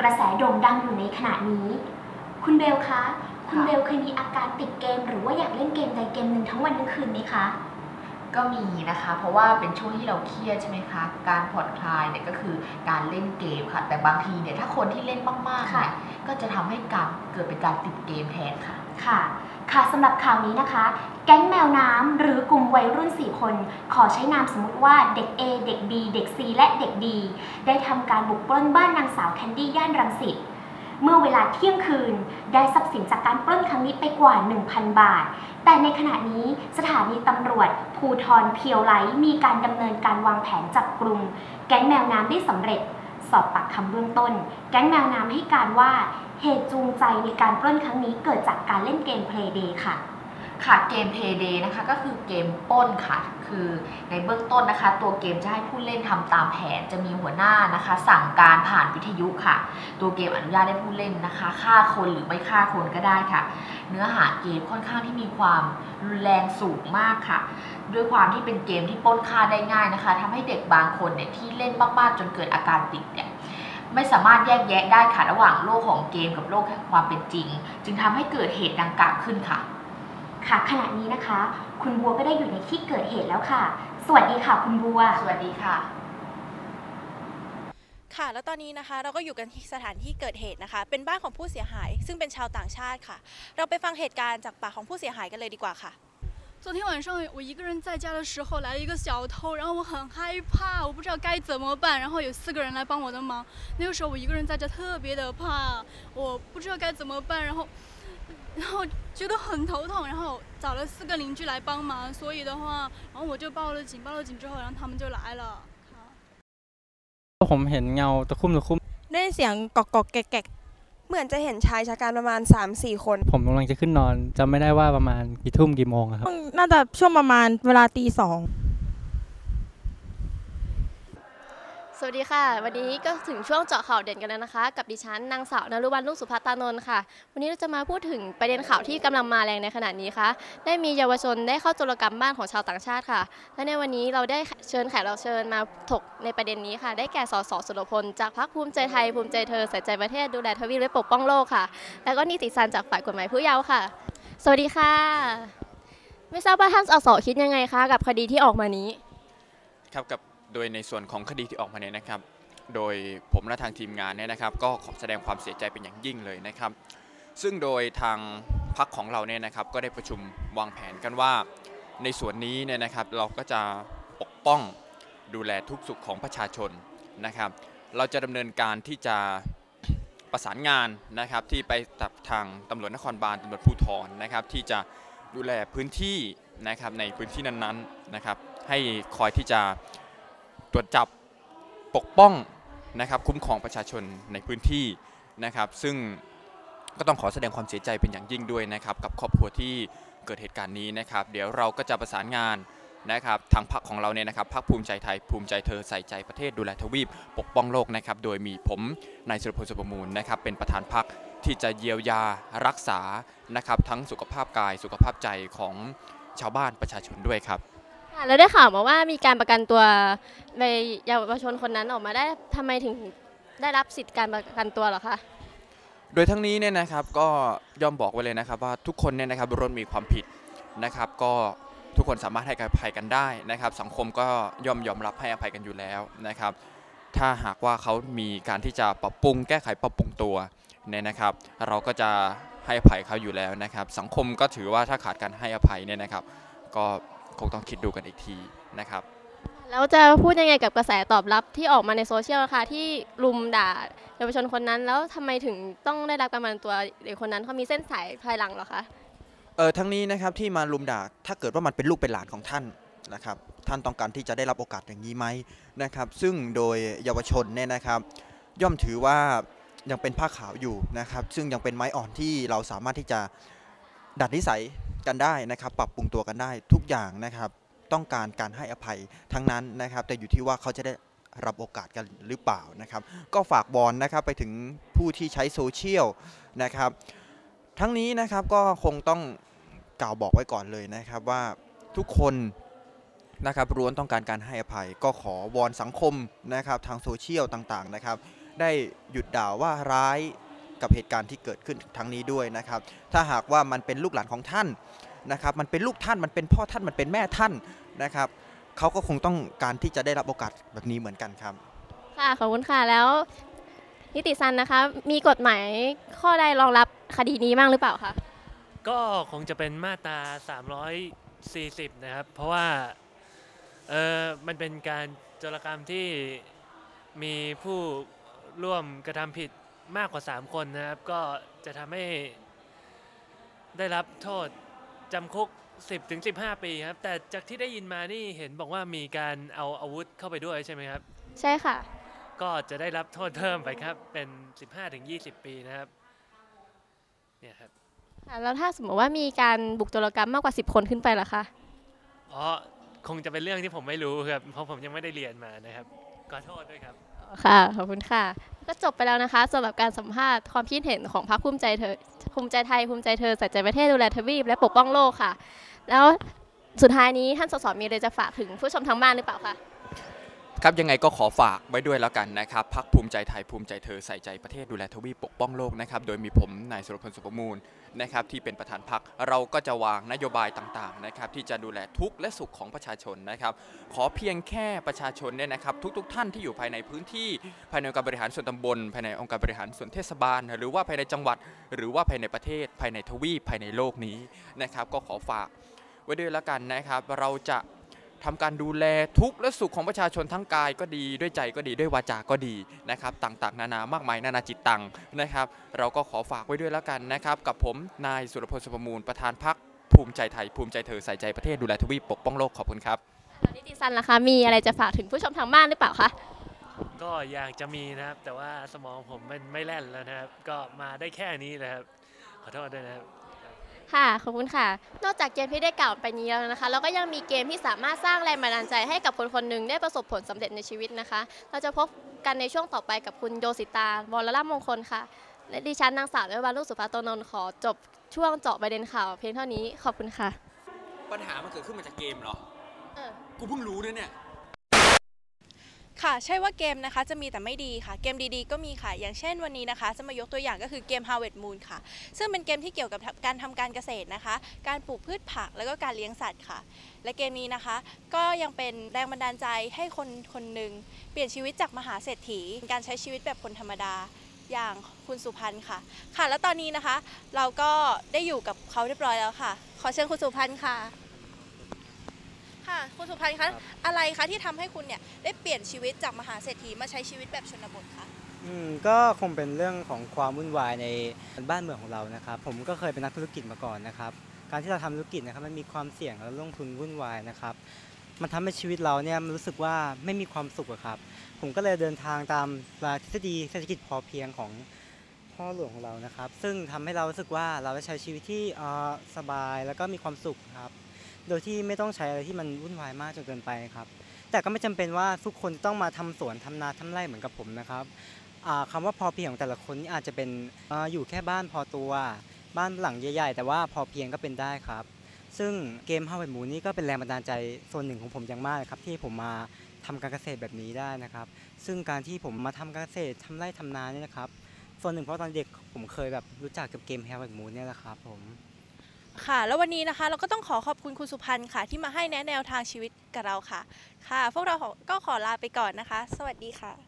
กระแสโด่งดังอยู่ในขณะนี้ คุณเบลคะ คุณค่ะเบลเคยมีอาการติดเกม หรือว่าอยากเล่นเกมใดเกมหนึ่งทั้งวันทั้งคืนไหมคะ ก็มีนะคะ เพราะว่าเป็นช่วงที่เราเครียดใช่ไหมคะ การผ่อนคลายเนี่ยก็คือการเล่นเกมค่ะ แต่บางทีเนี่ยถ้าคนที่เล่นมากๆค่ะเนี่ยก็จะทำให้การเกิดเป็นการติดเกมแทนค่ะ ค่ะ ค่ะสำหรับข่าวนี้นะคะ แก๊งแมวน้ำหรือกลุ่มวัยรุ่น 4 คน ขอใช้นามสมมติว่าเด็ก A เด็ก B เด็ก C และเด็ก D ได้ทำการบุกปล้นบ้านนางสาวแคนดี้ย่านรังสิตเมื่อเวลาเที่ยงคืน ได้ทรัพย์สินจากการปล้นครั้งนี้ไปกว่า 1,000 บาท แต่ในขณะนี้สถานีตำรวจ ภูทรเพียวไลท์มีการดำเนินการวางแผนจับกลุ่ม แก๊งแมวน้ำได้สำเร็จ สอบปากคำเบื้องต้น แก๊งแมวน้ำให้การว่าเหตุจูงใจในการปล้นครั้งนี้เกิดจากการเล่นเกม Playday ค่ะ ค่ะเกม Payday นะคะก็คือเกมป้นค่ะ คือในเบื้องต้นนะคะ ตัวเกมจะให้ผู้เล่นทำตามแผนจะมีหัวหน้านะคะ สั่งการผ่านวิทยุค่ะ ตัวเกมอนุญาตให้ผู้เล่นนะคะฆ่าคนหรือไม่ฆ่าคนก็ได้ค่ะ เนื้อหาเกมค่อนข้างที่มีความรุนแรงสูงมากค่ะ ด้วยความที่เป็นเกมที่ป้นฆ่าได้ง่ายนะคะทำให้เด็กบางคนเนี่ยที่เล่นมากๆจนเกิดอาการติดเนี่ยไม่สามารถแยกแยะได้ค่ะระหว่างโลกของเกมกับโลกแห่งความเป็นจริง จึงทำให้เกิดเหตุดังกล่าวขึ้นค่ะ ค่ะขณะนี้นะคะ คุณบัวก็ได้อยู่ในที่เกิดเหตุแล้วค่ะ สวัสดีค่ะ คุณบัว สวัสดีค่ะ ค่ะ แล้วตอนนี้นะคะ เราก็อยู่กันที่สถานที่เกิดเหตุนะคะ เป็นบ้านของผู้เสียหาย ซึ่งเป็นชาวต่างชาติค่ะ เราไปฟังเหตุการณ์จากปากของผู้เสียหายกันเลยดีกว่าค่ะ昨天晚上我一个人在家的时候，来了一个小偷，然后我很害怕，我不知道该怎么办。然后有四个人来帮我的忙，那个时候我一个人在家特别的怕，我不知道该怎么办。然后然后觉得很头痛，然后找了四个邻居来帮忙，所以的话，然后我就报了警，报了警之后，然后他们就来了。好 ผมเห็นเงาตะคุ่มตะคุ่ม ได้ยินเสียงกอกกอกแกกแกกเหมือนจะเห็นชายชะกันประมาณ 3-4 คน ผมกำลังจะขึ้นนอนจำไม่ได้ว่าประมาณกี่ทุ่มกี่โมงอะครับ น่าจะช่วงประมาณเวลาตีสอง สวัสดีค่ะ วันนี้ก็ถึงช่วงเจาะข่าวเด่นกันแล้วนะคะ กับดิฉันนางสาวนรุวรรณลูกสุภัตตานนท์ค่ะ วันนี้เราจะมาพูดถึงประเด็นข่าวที่กำลังมาแรงในขณะนี้ค่ะ ได้มีเยาวชนได้เข้าโจรกรรมบ้านของชาวต่างชาติค่ะ และในวันนี้เราได้เชิญแขกรับเชิญมาถกในประเด็นนี้ค่ะ ได้แก่สสสุรพลจากพรรคภูมิใจไทยภูมิใจเธอใส่ใจประเทศดูแลทวีปและปกป้องโลกค่ะ แล้วก็นิติสันจากฝ่ายกฎหมายผู้เยาว์ค่ะ สวัสดีค่ะ ไม่ทราบว่าท่านสสคิดยังไงคะกับคดีที่ออกมานี้ ครับกับ โดยในส่วนของคดีที่ออกมาเนี่ยนะครับ โดยผมและทางทีมงานเนี่ยนะครับ ก็ขอแสดงความเสียใจเป็นอย่างยิ่งเลยนะครับ ซึ่งโดยทางพักของเราเนี่ยนะครับ ก็ได้ประชุมวางแผนกันว่า ในส่วนนี้เนี่ยนะครับเราก็จะปกป้องดูแลทุกสุขของประชาชนนะครับ เราจะดำเนินการที่จะประสานงานนะครับที่ไปกับทางตำรวจนครบาลตำรวจภูธรนะครับ ที่จะดูแลพื้นที่นะครับในพื้นที่นั้นๆนะครับ ให้คอยที่จะ ตรวจจับปกป้องนะครับคุ้มครองประชาชนในพื้นที่นะครับ ซึ่งก็ต้องขอแสดงความเสียใจเป็นอย่างยิ่งด้วยนะครับ กับครอบครัวที่เกิดเหตุการณ์นี้นะครับ เดี๋ยวเราก็จะประสานงานนะครับทางพรรคของเราเนี่ยนะครับพรรคภูมิใจไทยภูมิใจเธอใส่ใจประเทศดูแลทวีป ปกป้องโลกนะครับ โดยมีผมนายสุรพลสุประมูลนะครับ เป็นประธานพรรคที่จะเยียวยารักษานะครับ ทั้งสุขภาพกายสุขภาพใจของชาวบ้านประชาชนด้วยครับ ค่ะแล้วได้ข่าวมาว่ามีการประกันตัวในเยาวชนคนนั้นออกมาได้ทำไมถึงได้รับสิทธิ์การประกันตัวเหรอคะ โดยทั้งนี้เนี่ยนะครับก็ย่อมบอกไว้เลยนะครับ ว่าทุกคนเนี่ยนะครับล้วนมีความผิดนะครับ ก็ทุกคนสามารถให้อภัยกันได้นะครับ สังคมก็ย่อมยอมรับให้อภัยกันอยู่แล้วนะครับ ถ้าหากว่าเขามีการที่จะปรับปรุงแก้ไขปรับปรุงตัวเนี่ยนะครับ เราก็จะให้อภัยเขาอยู่แล้วนะครับ สังคมก็ถือว่าถ้าขาดการให้อภัยเนี่ยนะครับ ก็ คงต้องคิดดูกันอีกทีนะครับ แล้วจะพูดยังไงกับกระแสตอบรับที่ออกมาในโซเชียลนะคะที่รุมด่าเยาวชนคนนั้น แล้วทำไมถึงต้องได้รับการประกันตัวเด็กคนนั้นเขามีเส้นสายภายหลังเหรอคะเออทั้งนี้นะครับที่มาลุมด่าถ้าเกิดว่ามันเป็นลูกเป็นหลานของท่านนะครับท่านต้องการที่จะได้รับโอกาสอย่างนี้ไหมนะครับ ซึ่งโดยเยาวชนเนี่ยนะครับ ย่อมถือว่ายังเป็นผ้าขาวอยู่นะครับ ซึ่งยังเป็นไม้อ่อนที่เราสามารถที่จะดัดนิสัย กันได้นะครับ ปรับปรุงตัวกันได้ทุกอย่างนะครับ ต้องการการให้อภัยทั้งนั้นนะครับ แต่อยู่ที่ว่าเขาจะได้รับโอกาสกันหรือเปล่านะครับ ก็ฝากบอลนะครับไปถึงผู้ที่ใช้โซเชียลนะครับ ทั้งนี้นะครับก็คงต้องกล่าวบอกไว้ก่อนเลยนะครับว่าทุกคนนะครับล้วนต้องการการให้อภัย ก็ขอวอนสังคมนะครับทางโซเชียลต่างๆนะครับ ได้หยุดด่าว่าร้าย กับเหตุการณ์ที่เกิดขึ้นทั้งนี้ด้วยนะครับ ถ้าหากว่ามันเป็นลูกหลานของท่านนะครับ มันเป็นลูกท่านมันเป็นพ่อท่านมันเป็นแม่ท่านนะครับเขาก็คงต้องการที่จะได้รับโอกาสแบบนี้เหมือนกันครับ ค่ะขอบคุณค่ะแล้วนิติซันนะคะมีกฎหมายข้อใดรองรับคดีนี้บ้างหรือเปล่าคะก็คงจะเป็นมาตรา 340 นะครับ เพราะว่าเออมันเป็นการโจรกรรมที่มีผู้ร่วมกระทำผิด มากกว่า 3 คนนะครับ ก็จะทำให้ได้รับโทษจำคุก 10ถึง15 ปีครับ แต่จากที่ได้ยินมานี่เห็นบอกว่ามีการเอาอาวุธเข้าไปด้วยใช่ไหมครับ ใช่ค่ะ ก็จะได้รับโทษเพิ่มไปครับ เป็น 15ถึง20 ปีนะครับเนี่ยครับค่ะแล้วถ้าสมมติว่ามีการบุกโจรกรรมมากกว่า 10 คนขึ้นไปล่ะคะอ๋อคงจะเป็นเรื่องที่ผมไม่รู้ครับ เพราะผมยังไม่ได้เรียนมานะครับ ขอโทษด้วยครับ ค่ะขอบคุณค่ะ ก็จบไปแล้วนะคะสำหรับการสัมภาษณ์ความคิดเห็นของพรรคภูมิใจเธอภูมิใจไทยภูมิใจเธอใส่ใจประเทศดูแลทวีปและปกป้องโลกค่ะ แล้วสุดท้ายนี้ท่านสสมีอะไรจะฝากถึงผู้ชมทางบ้านหรือเปล่าคะ ครับยังไงก็ขอฝากไว้ด้วยแล้วกันนะครับพักภูมิใจไทยภูมิใจเธอใส่ใจประเทศดูแลทวีปปกป้องโลกนะครับโดยมีผมนายสุรพลสุภมูลนะครับที่เป็นประธานพักเราก็จะวางนโยบายต่างๆนะครับที่จะดูแลทุกและสุขของประชาชนนะครับขอเพียงแค่ประชาชนเนี่ยนะครับทุกๆ ท่านที่อยู่ภายในพื้นที่ภายในองค์การบริหารส่วนตำบล ภายในองค์การบริหารส่วนเทศบาล หรือว่าภายในจังหวัด หรือว่าภายในประเทศ ภายในทวีปภายในโลกนี้นะครับก็ขอฝากไว้ด้วยแล้วกันนะครับเราจะ ทำการดูแลทุกข์และสุขของประชาชนทั้งกายก็ดีด้วยใจก็ดีด้วยวาจาก็ดีนะครับ ต่างๆ นานามากมายนานาจิตตังนะครับ เราก็ขอฝากไว้ด้วยแล้วกันนะครับ กับผมนายสุรพลสุภมูลประธานพักภูมิใจไทยภูมิใจเธอใส่ใจประเทศดูแลทวีปปกป้องโลกขอบคุณครับแล้วนิติซันล่ะคะมีอะไรจะฝากถึงผู้ชมทางบ้านหรือเปล่าคะก็อยากจะมีนะครับ แต่ว่าสมองผมมันไม่แล่นแล้วนะครับ ก็มาได้แค่นี้นะครับ ขอโทษด้วยนะครับ ค่ะขอบคุณค่ะ นอกจากเกมที่ได้กล่าวไปนี้แล้วนะคะ เราก็ยังมีเกมที่สามารถสร้างแรงบันดาลใจให้กับคนคนหนึ่งได้ประสบผลสำเร็จในชีวิตนะคะ เราจะพบกันในช่วงต่อไปกับคุณโยสิตาวรล่ามงคลค่ะ และดิฉันนางสาวเอวาลูกสุภาโตนนท์ขอจบช่วงเจาะประเด็นข่าวเพียงเท่านี้ขอบคุณค่ะ ปัญหามันเกิดขึ้นมาจากเกมเหรอเออกูเพิ่งรู้เนี่ย ค่ะใช่ว่าเกมนะคะจะมีแต่ไม่ดีค่ะ เกมดีๆ ก็มีค่ะ อย่างเช่นวันนี้นะคะ จะมายกตัวอย่างก็คือเกม Harvest Moon ค่ะ ซึ่งเป็นเกมที่เกี่ยวกับการทำการเกษตรนะคะ การปลูกพืชผักแล้วก็การเลี้ยงสัตว์ค่ะ และเกมนี้นะคะ ก็ยังเป็นแรงบันดาลใจให้คนคนหนึ่งเปลี่ยนชีวิตจากมหาเศรษฐี การใช้ชีวิตแบบคนธรรมดาอย่างคุณสุพันธ์ค่ะ ค่ะ แล้วตอนนี้นะคะ เราก็ได้อยู่กับเขาเรียบร้อยแล้วค่ะ ขอเชิญคุณสุพันธ์ค่ะ ค่ะคุณสุพันธ์คะอะไรคะที่ทำให้คุณเนี่ยได้เปลี่ยนชีวิตจากมหาเศรษฐีมาใช้ชีวิตแบบชนบทคะอืมก็คงเป็นเรื่องของความวุ่นวายในบ้านเมืองของเรานะครับ ผมก็เคยเป็นนักธุรกิจมาก่อนนะครับ การที่เราทำธุรกิจนะครับมันมีความเสี่ยงและลงทุนวุ่นวายนะครับ มันทำให้ชีวิตเราเนี่ยมันรู้สึกว่าไม่มีความสุขอะครับ ผมก็เลยเดินทางตามหลักทฤษฎีเศรษฐกิจพอเพียงของพ่อหลวงของเรานะครับ ซึ่งทำให้เรารู้สึกว่าเราได้ใช้ชีวิตที่เอ่อสบายแล้วก็มีความสุขครับ โดยที่ไม่ต้องใช้อะไรที่มันวุ่นวายมากจนเกินไปครับ แต่ก็ไม่จำเป็นว่าทุกคนต้องมาทำสวนทำนาทำไร่เหมือนกับผมนะครับอ่าคำว่าพอเพียงของแต่ละคนนี่อาจจะเป็นออยู่แค่บ้านพอตัวบ้านหลังใหญ่ๆ แต่ว่าพอเพียงก็เป็นได้ครับ ซึ่งเกม How มูนี่ก็เป็นแรงบันดาลใจส่วนหนึ่งของผมอย่างมากครับที่ผมมาทำการเกษตรแบบนี้ได้นะครับ ซึ่งการที่ผมมาทำการเกษตรทำไร่ทำนาเนี่ยนะครับ ส่วนหนึ่งเพราะตอนเด็กผมเคยแบบรู้จักกับเกม How มูนเนี่ยแหละครับผม ค่ะ แล้ววันนี้นะคะ เราก็ต้องขอขอบคุณคุณสุพันธ์ค่ะ ที่มาให้แนะแนวทางชีวิตกับเราค่ะ ค่ะ พวกเราก็ขอลาไปก่อนนะคะ สวัสดีค่ะ